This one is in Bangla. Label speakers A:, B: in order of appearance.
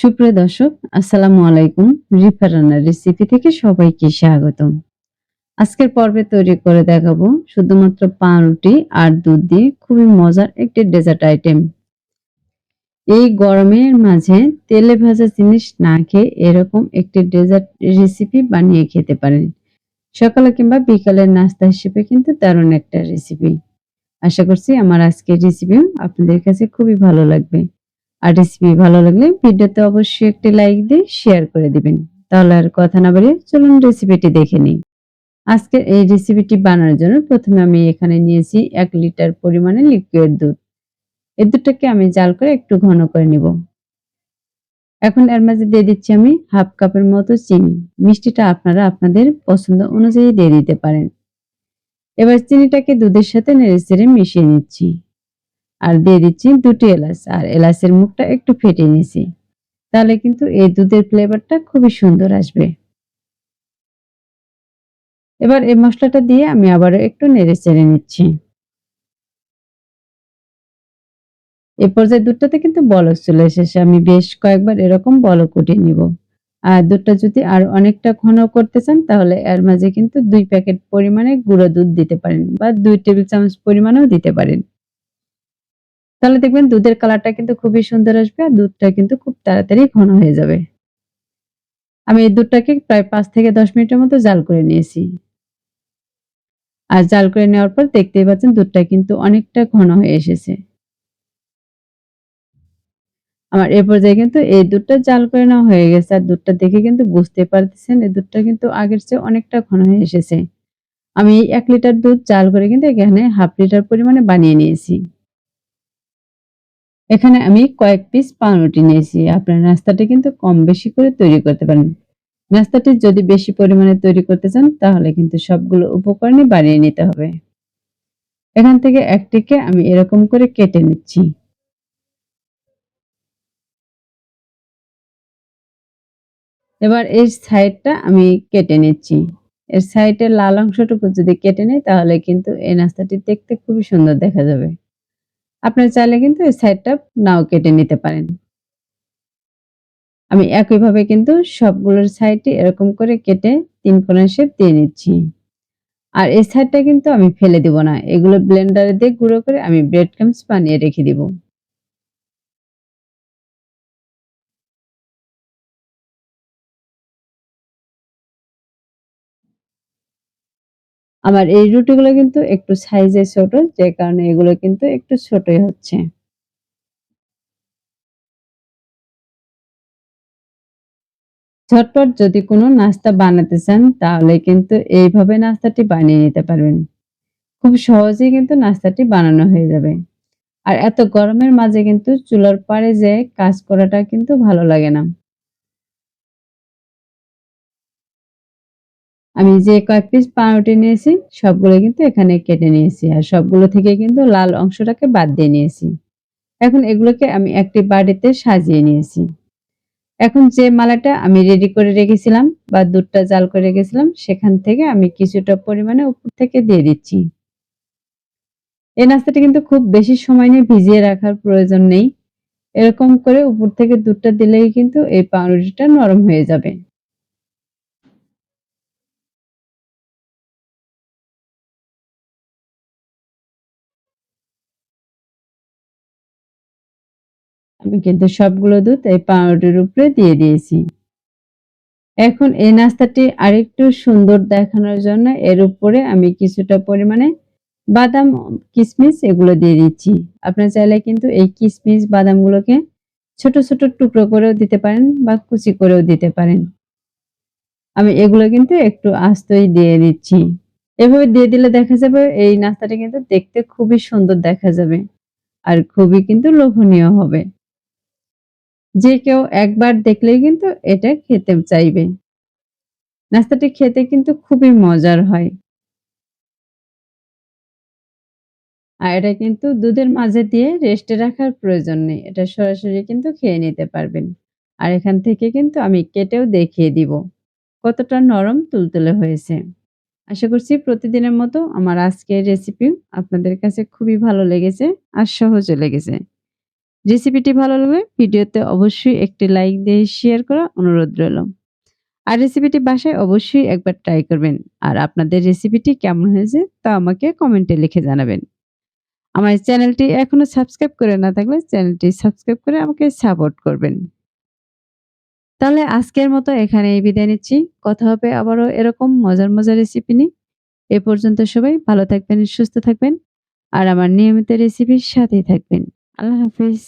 A: সুপ্রিয় দর্শক, আসসালামু আলাইকুম। রিফা রান্নার রেসিপি থেকে সবাইকে স্বাগতম। আজকের পর্বে তৈরি করে দেখাবো শুধুমাত্র পাউরুটি আর দুধ দিয়ে খুবই মজার একটি ডেজার্ট আইটেম এই গরমের মাঝে তেলে ভাজা জিনিস না খেয়ে এরকম একটি ডেজার্ট রেসিপি বানিয়ে খেতে পারেন। সকালে কিংবা বিকালের নাস্তা হিসেবে কিন্তু দারুণ একটা রেসিপি আশা করছি আমার আজকের রেসিপিও আপনাদের কাছে খুবই ভালো লাগবে। আর রেসিপি ভালো লাগলে ভিডিওতে অবশ্যই একটি লাইক দিয়ে শেয়ার করে দিবেন। তাহলে আর কথা না বলে চলুন রেসিপিটি দেখে নিই। আজকের এই রেসিপিটি বানানোর জন্য প্রথমে আমি এখানে নিয়েছি এক লিটার পরিমাণে লিকুইড দুধ। এই দুধটাকে আমি জাল করে একটু ঘন করে নিব। এখন এর মাঝে দিয়ে দিচ্ছি আমি হাফ কাপের মতো চিনি। মিষ্টিটা আপনারা আপনাদের পছন্দ অনুযায়ী দিয়ে দিতে পারেন। এবার চিনিটাকে দুধের সাথে নেড়ে চেড়ে মিশিয়ে নিচ্ছি। আর দিয়ে দিচ্ছি দুটি এলাচ। আর এলাচের মুখটা একটু ফেটে নিয়েছি। তাহলে কিন্তু এই দুধের ফ্লেভারটা খুবই সুন্দর আসবে। এবার এই মশলাটা দিয়ে আমি আবারও একটু নেড়ে চেড়ে নিচ্ছি। এ পর্যায়ে দুধটাতে কিন্তু বলক চলে এসেছে। আমি বেশ কয়েকবার এরকম বলক উঠিয়ে নিব। আর দুধটা যদি আর অনেকটা ঘন করতে চান, তাহলে এর মাঝে কিন্তু দুই প্যাকেট পরিমাণে গুঁড়ো দুধ দিতে পারেন বা দুই টেবিল চামচ পরিমাণেও দিতে পারেন। তাহলে দেখবেন দুধের কালারটা কিন্তু খুবই সুন্দর আসবে আর দুধটা কিন্তু খুব তাড়াতাড়ি ঘন হয়ে যাবে। আমি এই দুধটাকে প্রায় পাঁচ থেকে দশ মিনিটের মতো জাল করে নিয়েছি। আর জাল করে নেওয়ার পর দেখতেই পাচ্ছেন দুধটা কিন্তু অনেকটা ঘন হয়ে এসেছে। আমার এ পর্যায়ে কিন্তু এই দুধটা জাল করে নেওয়া হয়ে গেছে আর দুধটা দেখে কিন্তু বুঝতে পারতেছেন এই দুধটা কিন্তু আগের চেয়ে অনেকটা ঘন হয়ে এসেছে। আমি এক লিটার দুধ জাল করে কিন্তু এখানে হাফ লিটার পরিমাণে বানিয়ে নিয়েছি। এখানে আমি কয়েক পিস পাউরুটি নিয়েছি। আপনার নাস্তাটি কিন্তু কম বেশি করে তৈরি করতে পারেন। নাস্তাটি যদি বেশি পরিমাণে তৈরি করতে চান, তাহলে কিন্তু সবগুলো উপকরণই বাড়িয়ে নিতে হবে। এখান থেকে একটিকে আমি এরকম করে কেটে নিচ্ছি। এবার এই সাইডটা আমি কেটে নিচ্ছি। এর সাইডের লাল অংশটুকু যদি কেটে নিই, তাহলে কিন্তু এই নাস্তাটি দেখতে খুবই সুন্দর দেখা যাবে। আপনার চাইলে কিন্তু এই সাইডটা নাও কেটে নিতে পারেন। আমি একইভাবে কিন্তু সবগুলোর সাইডটি এরকম করে কেটে তিন কোণা শেপ দিয়ে নিচ্ছি। আর এই সাইডটা কিন্তু আমি ফেলে দিব না। এগুলো ব্লেন্ডারে দিয়ে গুঁড়ো করে আমি ব্রেড ক্রামস বানিয়ে রেখে দিব। আমার এই রুটিগুলো কিন্তু একটু সাইজে ছোট, যে কারণে এগুলো কিন্তু একটু ছোটই হচ্ছে। ঝটপট যদি কোনো নাস্তা বানাতে চান, তাহলে কিন্তু এইভাবে নাস্তাটি বানিয়ে নিতে পারবেন। খুব সহজেই কিন্তু নাস্তাটি বানানো হয়ে যাবে। আর এত গরমের মাঝে কিন্তু চুলার পাড়ে যে কাজ করাটা কিন্তু ভালো লাগে না। আমি যে কয়েক পিস পাউরুটি নিয়েছি, সবগুলো কিন্তু এখানে কেটে নিয়েছি আর সবগুলো থেকে কিন্তু লাল অংশটাকে বাদ দিয়ে নিয়েছি। এখন এগুলোকে আমি একটি বাড়িতে সাজিয়ে নিয়েছি। এখন যে মালাটা আমি রেডি করে রেখেছিলাম বা দুধটা জাল করে রেখেছিলাম, সেখান থেকে আমি কিছুটা পরিমাণে উপর থেকে দিয়ে দিচ্ছি। এই নাস্তাটা কিন্তু খুব বেশি সময় নিয়ে ভিজিয়ে রাখার প্রয়োজন নেই। এরকম করে উপর থেকে দুধটা দিলেই কিন্তু এই পাউরুটিটা নরম হয়ে যাবে। আমি কিন্তু সবগুলো দুধ এই পাউরুটির উপরে দিয়ে দিয়েছি। এখন এই নাস্তাটি আরেকটু সুন্দর দেখানোর জন্য এর উপরে আমি কিছুটা পরিমাণে বাদাম কিশমিশ এগুলো দিয়ে দিচ্ছি। আপনার চাইলে কিন্তু এই কিশমিশ বাদামগুলোকে ছোট ছোট টুকরো করেও দিতে পারেন বা কুচি করেও দিতে পারেন। আমি এগুলো কিন্তু একটু আস্তই দিয়ে দিচ্ছি। এভাবে দিয়ে দিলে দেখা যাবে এই নাস্তাটা কিন্তু দেখতে খুবই সুন্দর দেখা যাবে। আর খুবই কিন্তু লোভনীয় হবে। যে কেউ একবার দেখলেই কিন্তু এটা খেতে চাইবে। নাস্তাটি খেতে কিন্তু খুবই মজার হয়। আর এটা কিন্তু দুধের মাঝে দিয়ে রেস্টে রাখার প্রয়োজন নেই, এটা সরাসরি কিন্তু খেয়ে নিতে পারবেন। আর এখান থেকে কিন্তু আমি কেটেও দেখিয়ে দিব, কতটা নরম তুলতুলে হয়েছে। আশা করছি প্রতিদিনের মতো আমার আজকের রেসিপি আপনাদের কাছে খুবই ভালো লেগেছে আর সহজও লেগেছে। রেসিপিটি ভালো লাগলে ভিডিওতে অবশ্যই একটি লাইক দিয়ে শেয়ার করা অনুরোধ রইল। আর রেসিপিটি বাসায় অবশ্যই একবার ট্রাই করবেন। আর আপনাদের রেসিপিটি কেমন হয়েছে তা আমাকে কমেন্টে লিখে জানাবেন। আমার চ্যানেলটি এখনও সাবস্ক্রাইব করে না থাকলে চ্যানেলটি সাবস্ক্রাইব করে আমাকে সাপোর্ট করবেন। তাহলে আজকের মতো এখানেই বিদায় নিচ্ছি। কথা হবে আবারও এরকম মজার মজার রেসিপি নিয়ে। এ পর্যন্ত সবাই ভালো থাকবেন, সুস্থ থাকবেন। আর আমার নিয়মিত রেসিপির সাথেই থাকবেন। আল্লাহ হাফিজ।